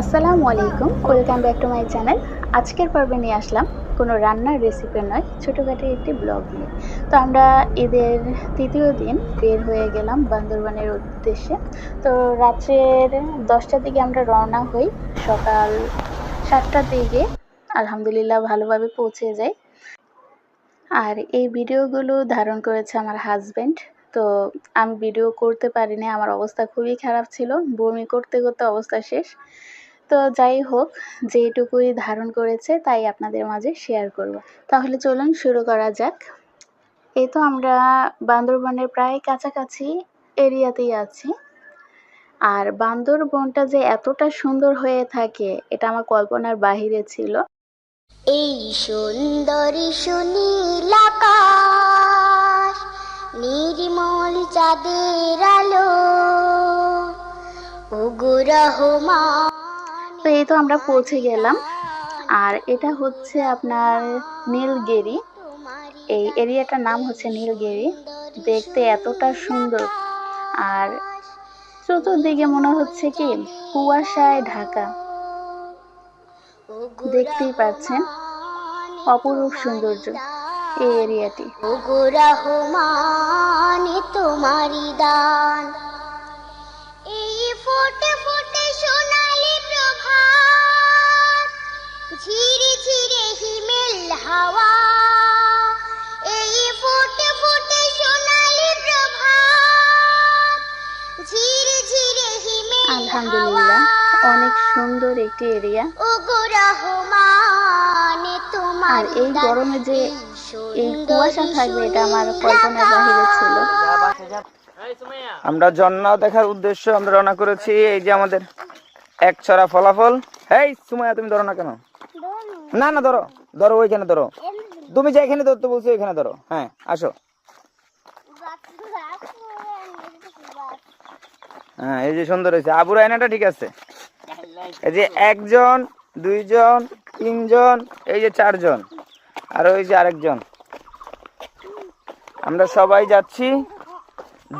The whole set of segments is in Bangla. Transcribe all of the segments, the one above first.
আসসালামু আলাইকুম, welcome back to my channel. আজকের পর্বে নিয়ে আসলাম কোনো রান্নার রেসিপি নয়, ছোটোখাটো একটি ব্লগ নিয়ে। তো আমরা ঈদের তৃতীয় দিন বের হয়ে গেলাম বান্দরবানের উদ্দেশ্যে। তো রাত্রের দশটার দিকে আমরা রওনা হই সকাল সাতটার দিকে। আলহামদুলিল্লাহ ভালোভাবে পৌঁছে যাই। আর এই ভিডিওগুলো ধারণ করেছে আমার হাজব্যান্ড তো আমি ভিডিও করতে পারিনি, আমার অবস্থা খুবই খারাপ ছিল। বমি করতে করতে অবস্থা শেষ। তো যাই হোক, যেটুকুই ধারণ করেছে তাই আপনাদের মাঝে শেয়ার করব। তাহলে চলুন শুরু করা যাক। এই তো আমরা বান্দরবনের প্রায় কাছাকাছি এরিয়াতেই আছি। আর বান্দরবনটা যে এতটা সুন্দর হয়ে থাকে, এটা আমার কল্পনার বাহিরে ছিল। এই সুন্দরী সুনীল আকাশ, নির্মল চাঁদের আলো ওগো রহমান। তো এই তো আমরা পৌঁছে গেলাম। আর এটা হচ্ছে আপনার নীলগিরি। এই এরিয়াটার নাম হচ্ছে নীলগিরি। দেখতে এতটা সুন্দর। আর চতুর্দিকে মনে হচ্ছে কি, কুয়াশায় ঢাকা। দেখতেই পাচ্ছেন, অপরূপ সৌন্দর্য এই এরিয়াটি। তোমারি দান। ঝিরে ঝিরে হিমেল হাওয়া এই ফোটে ফোটে সোনালি প্রভাত। ঝিরে ঝিরে হিমেল আলহামদুলিল্লাহ অনেক সুন্দর একটি এরিয়া। আর এই গরমে যে এই কুয়াশা থাকবে এটা আমার কল্পনার বাহিরে ছিল। আমরা জন্না দেখার উদ্দেশ্য আমরা রওনা করেছি এই যে আমাদের এক ছড়া ফলাফল। এই সুমাইয়া তুমি ধরো না কেন? না না ধরো ধরো ওইখানে ধরো। তুমি যে এখানে ধরতে বলছো ওইখানে ধরো। হ্যাঁ আসো। হ্যাঁ এই যে সুন্দর হয়েছে। আবুর আয়নাটা ঠিক আছে। এই যে একজন দুইজন তিনজন এই যে চারজন আর ওই যে আরেকজন। আমরা সবাই যাচ্ছি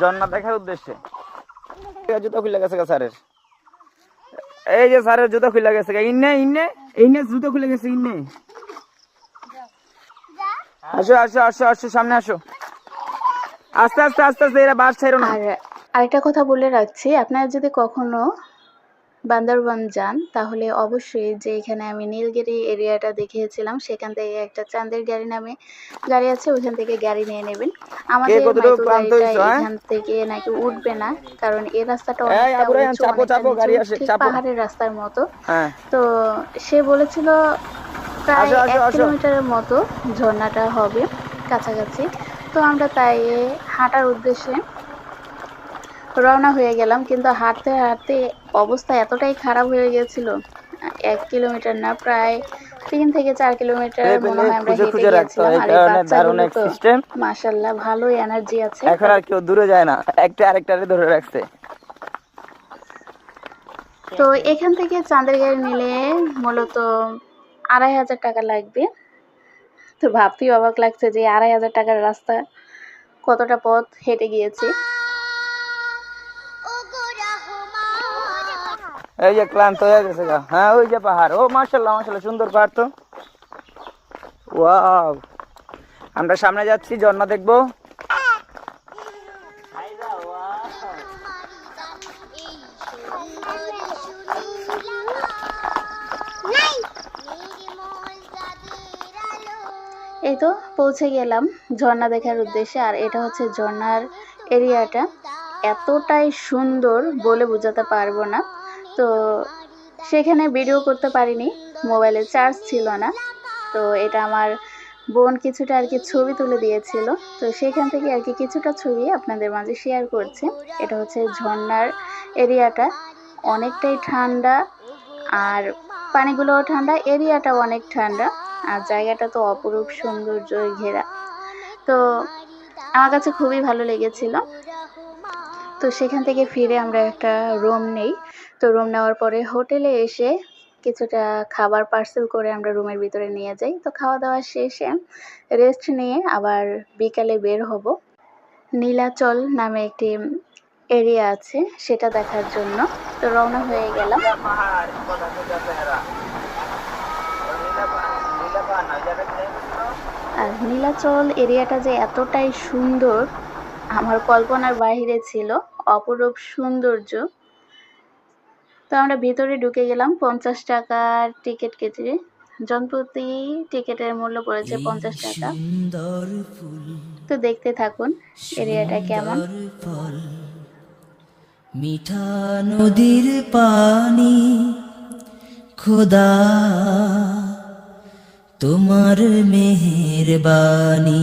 জন্না দেখার উদ্দেশ্যে। জুতো খুলে গেছে গা স্যারের। এই যে স্যারের জুতো খুলে গেছে গা। ইন্নে। ইন্নে ইন্নে জুতো খুলে গেছে ইনে আসো আসো আসো আসো, সামনে আসো। আস্তে আস্তে আস্তে আস্তে, এরা বাস ছাড়ো না। আরেকটা কথা বলে রাখছি, আপনারা যদি কখনো বান্দরবান যান তাহলে অবশ্যই যে এখানে আমি নীলগিরি এরিয়াটা দেখিয়েছিলাম সেখান থেকে একটা চাঁদের গাড়ি নামে গাড়ি আছে ওইখান থেকে গাড়ি নিয়ে নেবেন। আমাদের গাড়িটা হ্যাঁ? এখান থেকে নাকি উঠবে না কারণ এই রাস্তাটা ঠিক পাহাড়ের রাস্তার মতো। হ্যাঁ। তো সে বলেছিল প্রায় এক কিলোমিটারের মতো ঝর্ণাটা হবে কাছাকাছি। তো আমরা তাই হাঁটার উদ্দেশ্যে রওনা হয়ে গেলাম কিন্তু হাঁটতে হাঁটতে অবস্থা এতটাই খারাপ হয়ে গেছিল। এক কিলোমিটার না প্রায় তিন থেকে চার কিলোমিটার মনে হয় আমরা হেঁটে আর সিস্টেম ভালোই এনার্জি আছে। এখন আর কেউ দূরে যায় না একটা আরেকটারে ধরে রাখছে। তো এখান থেকে চাঁদের গাড়ি নিলে মূলত আড়াই হাজার টাকা লাগবে। তো ভাবতেই অবাক লাগছে যে আড়াই হাজার টাকার রাস্তা কতটা পথ হেঁটে গিয়েছি। এই যে ক্লান্ত হয়ে গেছে গা। হ্যাঁ ওই যে পাহাড়। ও মার্শাল্লাহ মার্শাল্লাহ সুন্দর পাহাড় তো। ওয়াও। আমরা সামনে যাচ্ছি, ঝর্ণা দেখব। এই তো, পৌঁছে গেলাম ঝর্ণা দেখার উদ্দেশ্যে। আর এটা হচ্ছে ঝর্ণার এরিয়াটা এতটাই সুন্দর বলে বোঝাতে পারব না। তো সেখানে ভিডিও করতে পারিনি মোবাইলে চার্জ ছিল না। তো এটা আমার বোন কিছুটা আর কি ছবি তুলে দিয়েছিল। তো সেখান থেকে আর কি কিছুটা ছবি আপনাদের মাঝে শেয়ার করছি। এটা হচ্ছে ঝর্ণার এরিয়াটা অনেকটাই ঠান্ডা আর পানিগুলোও ঠান্ডা এরিয়াটাও অনেক ঠান্ডা। আর জায়গাটা তো অপরূপ সৌন্দর্য ঘেরা। তো আমার কাছে খুবই ভালো লেগেছিল। তো সেখান থেকে ফিরে আমরা একটা রুম নেই। তো রুম নেওয়ার পরে হোটেলে এসে কিছুটা খাবার পার্সেল করে আমরা রুমের ভিতরে নিয়ে যাই। তো খাওয়া দাওয়া শেষে রেস্ট নিয়ে আবার বিকালে বের হব। নীলাচল নামে একটি এরিয়া আছে, সেটা দেখার জন্য। তো রওনা হয়ে গেলাম। আর নীলাচল এরিয়াটা যে এতটাই সুন্দর আমার কল্পনার বাইরে ছিল অপরূপ সৌন্দর্য। তো আমরা ভিতরে ঢুকে গেলাম পঞ্চাশ টাকার টিকিট কেটে। জনপ্রতি টিকিটের মূল্য পড়েছে পঞ্চাশ টাকা। তো দেখতে থাকুন এরিয়াটা কেমন? মিঠা নদীর পানি খোদা তোমার মেহেরবানি।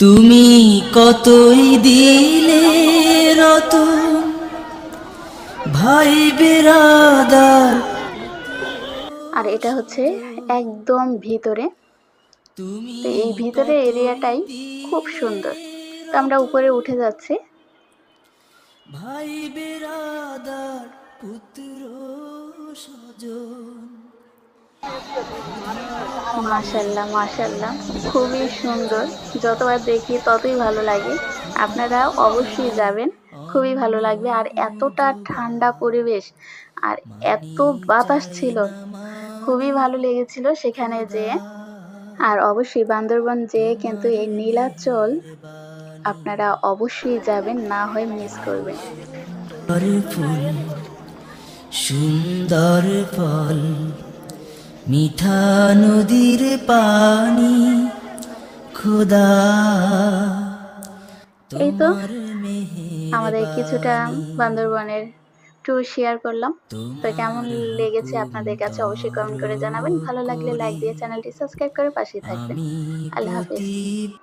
তুমি কতই দিলে রত ভাই বেরাদার। আর এটা হচ্ছে একদম ভিতরে। তো এই ভিতরে এরিয়াটাই খুব সুন্দর। তো আমরা উপরে উঠে যাচ্ছি। ভাই বেরাদার পুত্র স্বজন। মাশাল্লাহ মাশাল্লাহ খুবই সুন্দর। যতবার দেখি ততই ভালো লাগে। আপনারা অবশ্যই যাবেন। খুবই ভালো লাগবে। আর এতটা ঠান্ডা পরিবেশ আর এত বাতাস ছিল, খুবই ভালো লেগেছিল সেখানে যেয়ে। আর অবশ্যই বান্দরবন যেয়ে কিন্তু এই নীলাচল আপনারা অবশ্যই যাবেন, না হয় মিস করবেন। সুন্দর ফল মিঠা নদীর পানি খোদা। এই তো আমাদের কিছুটা বান্দরবনের ট্যুর শেয়ার করলাম। তো কেমন লেগেছে আপনাদের কাছে অবশ্যই কমেন্ট করে জানাবেন। ভালো লাগলে লাইক দিয়ে চ্যানেলটি সাবস্ক্রাইব করে পাশেই থাকবেন। আল্লাহ হাফেজ।